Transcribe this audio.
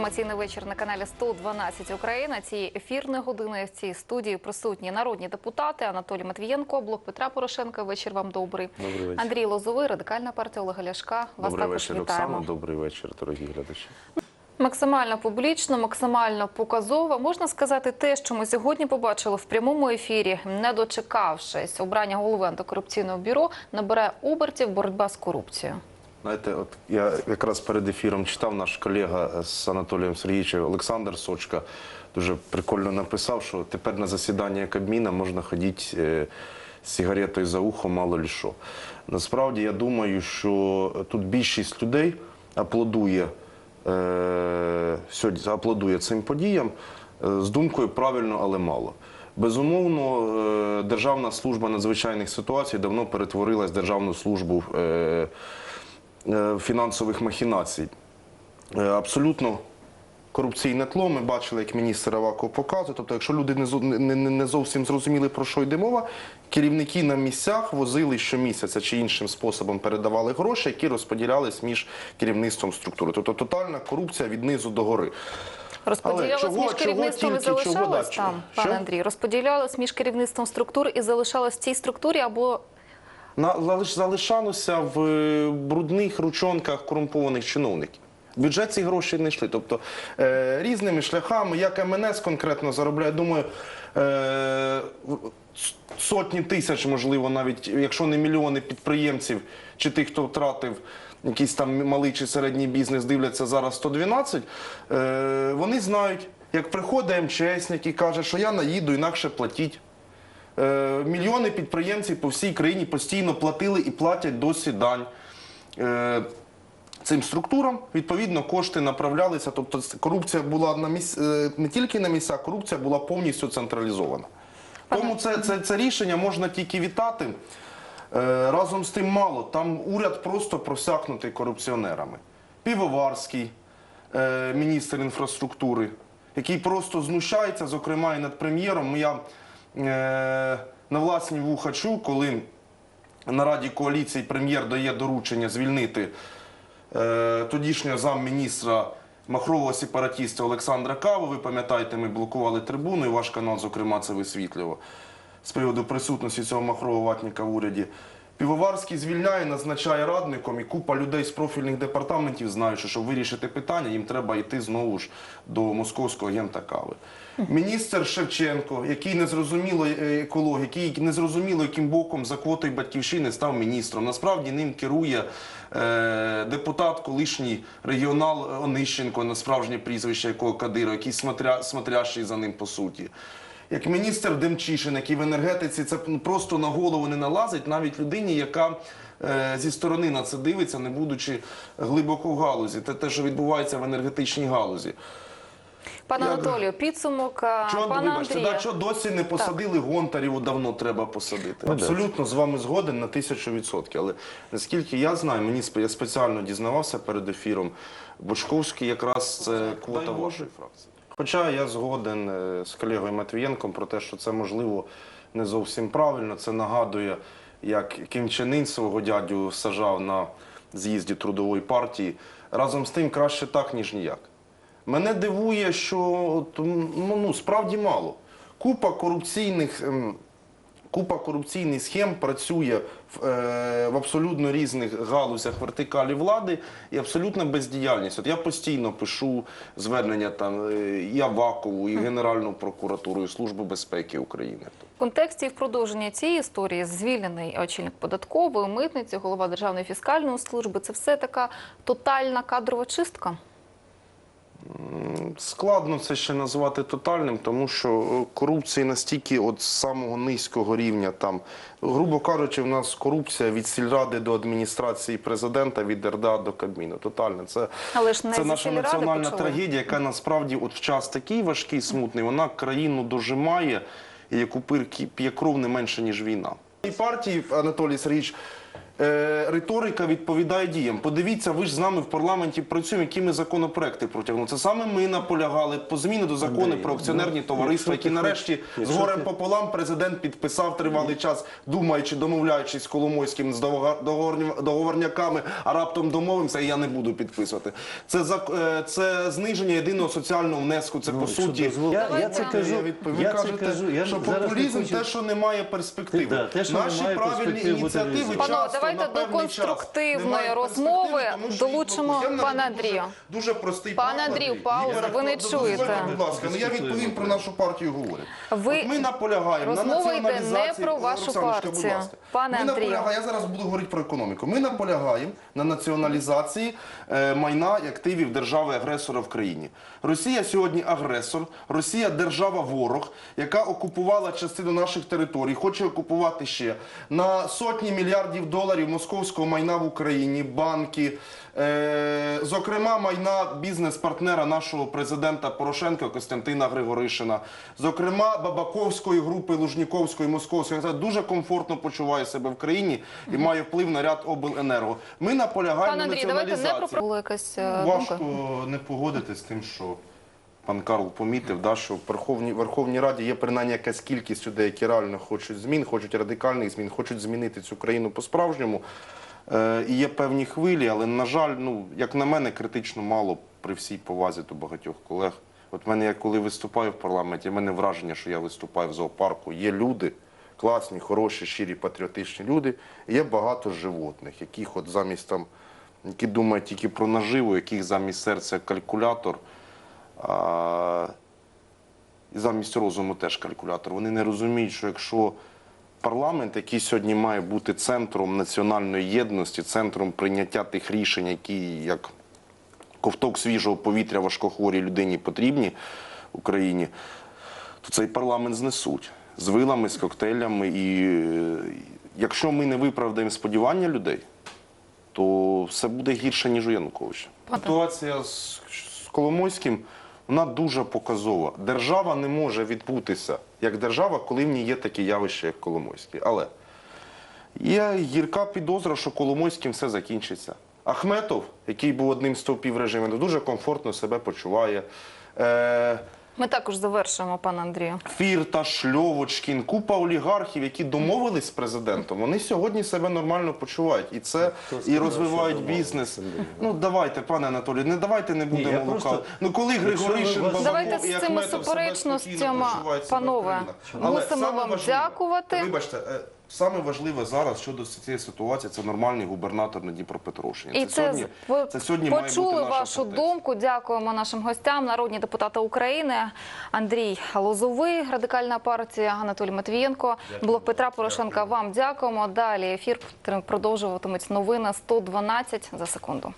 інформаційний вечір на каналі 112 Україна. Цієї ефірної години в цій студії присутні народні депутати Анатолій Матвієнко, блок Петра Порошенка. Вечір вам добрий. Добрий вечір. Андрій Лозовий, радикальна партія Олега Ляшка. Вас Добрий також вечір, вітаємо. Оксана. Добрий вечір, дорогі глядачі. Максимально публічно, максимально показово. Можна сказати, те, що ми сьогодні побачили в прямому ефірі, не дочекавшись обрання голови антикорупційного бюро, набере обертів боротьба з корупцією. Знаєте, от я якраз перед ефіром читав наш колега з Анатолієм Сергійовичем Олександр Сочка. Дуже прикольно написав, що тепер на засідання Кабміна можна ходити е, з сигаретою за ухом, мало ли що. Насправді я думаю, що тут більшість людей аплодує, е, сьогодні аплодує цим подіям е, з думкою правильно, але мало. Безумовно, Державна служба надзвичайних ситуацій давно перетворилась в Державну службу е, фінансових махінацій. Е, Абсолютно корупційне тло. Ми бачили, як міністр Аваков показує. Тобто, якщо люди не, зо- не, не- не зовсім зрозуміли, про що йде мова, керівники на місцях возили щомісяця чи іншим способом передавали гроші, які розподілялись між керівництвом структури. Тобто тотальна корупція від низу до гори. Розподілялось чого- між чого керівництвом і чого, залишалось там, що? пане Андрій. Розподілялось між керівництвом структур і залишалось в цій структурі або залишалося в е, брудних ручонках корумпованих чиновників. В бюджет ці гроші не йшли. Тобто е, різними шляхами, як МНС конкретно заробляє, думаю, е, сотні тисяч, можливо, навіть якщо не мільйони підприємців чи тих, хто втратив якийсь там малий чи середній бізнес, дивляться зараз 112, е, вони знають, як приходить МЧСник і каже, що я наїду, інакше платіть. Е, Мільйони підприємців по всій країні постійно платили і платять досі дань. Е, Цим структурам відповідно кошти направлялися. Тобто корупція була на місць е, не тільки на місцях, корупція була повністю централізована. Тому це, це, це рішення можна тільки вітати. Разом з тим мало. Там уряд просто просякнутий корупціонерами. Півоварський, міністр інфраструктури, який просто знущається, зокрема і над прем'єром. Я е, на власні вуха чув, коли на Раді коаліції прем'єр дає доручення звільнити е, тодішнього замміністра махрового сепаратіста Олександра Каву. Ви пам'ятаєте, ми блокували трибуну, і ваш канал, зокрема, це висвітлював з приводу присутності цього махрового ватника в уряді. Півоварський звільняє, назначає радником, і купа людей з профільних департаментів знають, що щоб вирішити питання, їм треба йти знову ж до московського агента кави. Міністр Шевченко, який не зрозуміло е, еколог, який не зрозуміло, яким боком за квотою батьківщини став міністром. Насправді ним керує е, депутат, колишній регіонал Онищенко, на справжнє прізвище якого Кадиро, який смотря, смотрящий за ним по суті. Як міністр Демчишин, який в енергетиці це просто на голову не налазить, навіть людині, яка е, зі сторони на це дивиться, не будучи глибоко в галузі. Те, те, що відбувається в енергетичній галузі. пане Я- Анатолію, підсумок Чого, пана вибачте, Андрія. да, чого досі не посадили Гонтарєву, давно треба посадити. Ну, Абсолютно з вами згоден на тисячу відсотків. Але наскільки я знаю, мені я спеціально дізнавався перед ефіром, Бочковський якраз це квота вашої фракції. Хоча я згоден е, з колегою Матвієнком про те, що це можливо не зовсім правильно. Це нагадує, як Ін свого дядю сажав на з'їзді трудової партії. Разом з тим краще так, ніж ніяк. Мене дивує, що ну, справді мало. Купа корупційних. Купа корупційних схем працює в, е, в абсолютно різних галузях вертикалі влади і абсолютна бездіяльність. От я постійно пишу звернення там е, і Авакову, і Генеральну прокуратуру, і Службу безпеки України. В контексті в продовження цієї історії звільнений очільник податкової, митниці, голова Державної фіскальної служби. Це все така тотальна кадрова чистка. Складно це ще назвати тотальним, тому що е, корупції настільки от з самого низького рівня там, грубо кажучи, в нас корупція від сільради до адміністрації президента, від РДА до Кабміну. Тотальна. Це, Але ж це наша національна почали. трагедія, яка насправді от в час такий важкий, смутний, вона країну дожимає, і як упир кі- п'є кров не менше, ніж війна. І партії, Анатолій Сергійович, е, риторика відповідає діям. Подивіться, ви ж з нами в парламенті працюємо, які ми законопроекти протягнули. Це саме ми наполягали по зміни до закону Андрій, про акціонерні ну, товариства, які нарешті з горем пополам президент підписав тривалий час, думаючи, домовляючись з Коломойським, з договорняками, а раптом домовимося, і я не буду підписувати. Це зак- е, це зниження єдиного соціального внеску. Це по Ну, якщо суті. Я, я це кажу, Я відповім. Це кажете, кажу, я що популізм хочу- те, що не має перспективи. Да, те, що Наші немає правильні ініціативи. Часто давайте до конструктивної розмови тому долучимо пана Андрію. Дуже простий Пане Андрію, пауза, ви не чуєте. Будь ласка, ну я відповім про нашу партію говорю. Ви- ми наполягаємо на Розмова йде не націоналізації. про вашу партію. Пане Андрію. я зараз буду говорити про економіку. Ми наполягаємо на націоналізації е, майна і активів держави-агресора в країні. Росія сьогодні агресор, Росія держава ворог, яка окупувала частину наших територій, хоче окупувати ще на сотні мільярдів доларів московського майна в Україні, банки. Е, зокрема, майна бізнес-партнера нашого президента Порошенка Костянтина Григоришина, зокрема Бабаковської групи Лужніковської, Московської, яка дуже комфортно почуває себе в країні і має вплив на ряд обленерго. Ми наполягаємо Пане на Андрій, давайте не про якась е, думка. Важко не погодитись з тим, що пан Карл помітив, да, що в Верховній, Верховній Раді є принаймні якась кількість людей, які реально хочуть змін, хочуть радикальних змін, хочуть змінити цю країну по-справжньому. Е, і є певні хвилі, але, на жаль, ну, як на мене, критично мало при всій повазі до багатьох колег. От мене, я коли виступаю в парламенті, в мене враження, що я виступаю в зоопарку. Є люди, класні, хороші, щирі, патріотичні люди. Є багато животних, яких от замість там, які думають тільки про наживу, яких замість серця калькулятор, і замість розуму теж калькулятор. Вони не розуміють, що якщо парламент, який сьогодні має бути центром національної єдності, центром прийняття тих рішень, які як ковток свіжого повітря важкохворій людині потрібні Україні, то цей парламент знесуть з вилами, з коктейлями. І е, якщо ми не виправдаємо сподівання людей, то все буде гірше, ніж у Януковича. Ситуація з, з Коломойським вона дуже показова. Держава не може відбутися як держава, коли в ній є такі явища, як Коломойський. Але є гірка підозра, що Коломойським все закінчиться. Ахметов, який був одним з стовпів режиму, дуже комфортно себе почуває. Е, Ми також завершуємо, пане Андрію. Фірташ, Льовочкін, купа олігархів, які домовились з президентом, вони сьогодні себе нормально почувають. І це і розвивають бізнес. Ну давайте, пане Анатолію, не давайте не будемо просто- Ну коли вас- Бабаков Давайте і з цими Ахметов себе суперечностями, спокійно почувають себе панове. Але мусимо саме вам важливе- дякувати. Вибачте, е, саме важливе зараз щодо цієї ситуації це нормальний губернатор на Дніпропетровщині. І це, сьогодні, ви це сьогодні має почули бути наша вашу фортеця. думку. Дякуємо нашим гостям, народні депутати України Андрій Лозовий, радикальна партія Анатолій Матвієнко, блок Петра Порошенка. Вам дякуємо. Далі ефір продовжуватимуть новини 112 за секунду.